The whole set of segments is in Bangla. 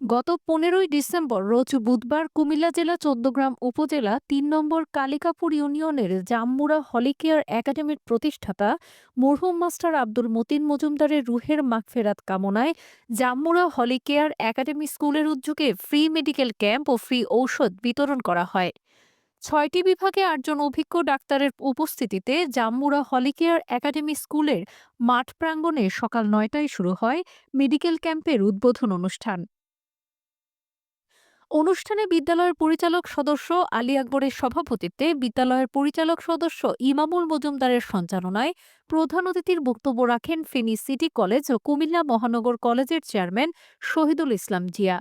গত পনেরোই ডিসেম্বর, রোজ বুধবার কুমিল্লা জেলা চৌদ্দগ্রাম উপজেলা তিন নম্বর কালিকাপুর ইউনিয়নের জাম্মুরা হলিকেয়ার একাডেমির প্রতিষ্ঠাতা মরহুম মাস্টার আব্দুল মতিন মজুমদারের রুহের মাগফেরাত কামনায় জাম্মুরা হলিকেয়ার একাডেমি স্কুলের উদ্যোগে ফ্রি মেডিকেল ক্যাম্প ও ফ্রি ঔষধ বিতরণ করা হয়। ছয়টি বিভাগে আটজন অভিজ্ঞ ডাক্তারের উপস্থিতিতে জাম্মুরা হলিকেয়ার একাডেমি স্কুলের মাঠ প্রাঙ্গণে সকাল নয়টায় শুরু হয় মেডিকেল ক্যাম্পের উদ্বোধন অনুষ্ঠান। অনুষ্ঠানে বিদ্যালয়ের পরিচালক সদস্য আলী আকবরের সভাপতিত্বে বিদ্যালয়ের পরিচালক সদস্য ইমামুল মজুমদারের সঞ্চালনায় প্রধান অতিথির বক্তব্য রাখেন ফেনী সিটি কলেজ ও কুমিল্লা মহানগর কলেজের চেয়ারম্যান শহীদুল ইসলাম জিয়া।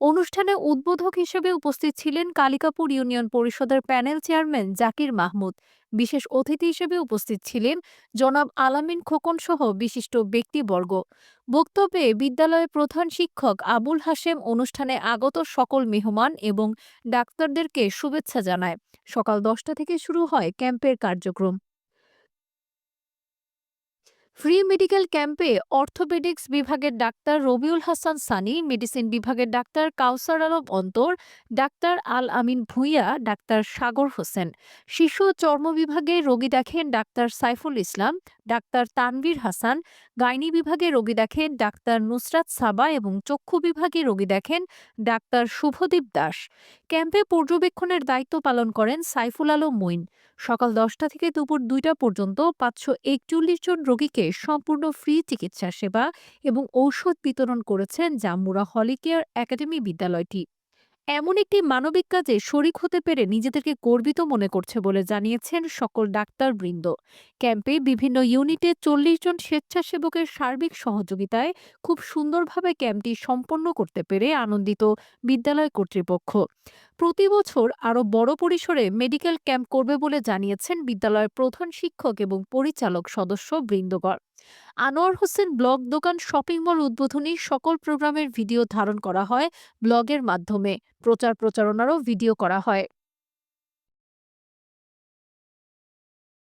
অনুষ্ঠানে উদ্বোধক হিসেবে উপস্থিত ছিলেন কালিকাপুর ইউনিয়ন পরিষদের প্যানেল চেয়ারম্যান জাকির মাহমুদ। বিশেষ অতিথি হিসেবে উপস্থিত ছিলেন জনাব আলামিন খোকন সহ বিশিষ্ট ব্যক্তিবর্গ। বক্তব্যে বিদ্যালয়ের প্রধান শিক্ষক আবুল হাশেম অনুষ্ঠানে আগত সকল মেহমান এবং ডাক্তারদেরকে শুভেচ্ছা জানায়। সকাল দশটা থেকে শুরু হয় ক্যাম্পের কার্যক্রম। ফ্রি মেডিকেল ক্যাম্পে অর্থোপেডিক্স বিভাগের ডাক্তার রবিউল হাসান সানি, মেডিসিন বিভাগের doctor Kawsar Alam Antor, doctor Al Amin Bhuiyan, doctor Sagar Hossain. শিশু চর্ম বিভাগে রোগী দেখেন doctor Saiful Islam doctor Tanvir Hasan, gynae বিভাগে রোগী দেখেন ডাক্তার নুসরাত সাবা এবং চক্ষু বিভাগে রোগী দেখেন ডাক্তার শুভদীপ দাস। ক্যাম্পে পর্যবেক্ষণের দায়িত্ব পালন করেন সাইফুল আলম মঈন। সকাল দশটা থেকে দুপুর দুইটা পর্যন্ত পাঁচশো একচল্লিশ জন রোগীকে সম্পূর্ণ ফ্রি চিকিৎসা সেবা এবং ঔষধ বিতরণ করেছেন জাম্মুরা হলিকেয়ার একাডেমি বিদ্যালয়টি। এমন একটি মানবিক কাজে শরিক হতে পেরে নিজেদেরকে গর্বিত মনে করছে বলে জানিয়েছেন সকল ডাক্তারবৃন্দ। ক্যাম্পে বিভিন্ন ইউনিটে চল্লিশ জন স্বেচ্ছাসেবকের সার্বিক সহযোগিতায় খুব সুন্দরভাবে ক্যাম্পটি সম্পন্ন করতে পেরে আনন্দিত বিদ্যালয় কর্তৃপক্ষ। প্রতি বছর আরও বড় পরিসরে মেডিকেল ক্যাম্প করবে বলে জানিয়েছেন বিদ্যালয়ের প্রধান শিক্ষক এবং পরিচালক সদস্য বৃন্দগণ আনোয়ার হোসেন ব্লগ দোকান শপিং মল উদ্বোধনী সকল প্রোগ্রামের ভিডিও ধারণ করা হয় ব্লগের মাধ্যমে। প্রচার প্রচারণারও ভিডিও করা হয়।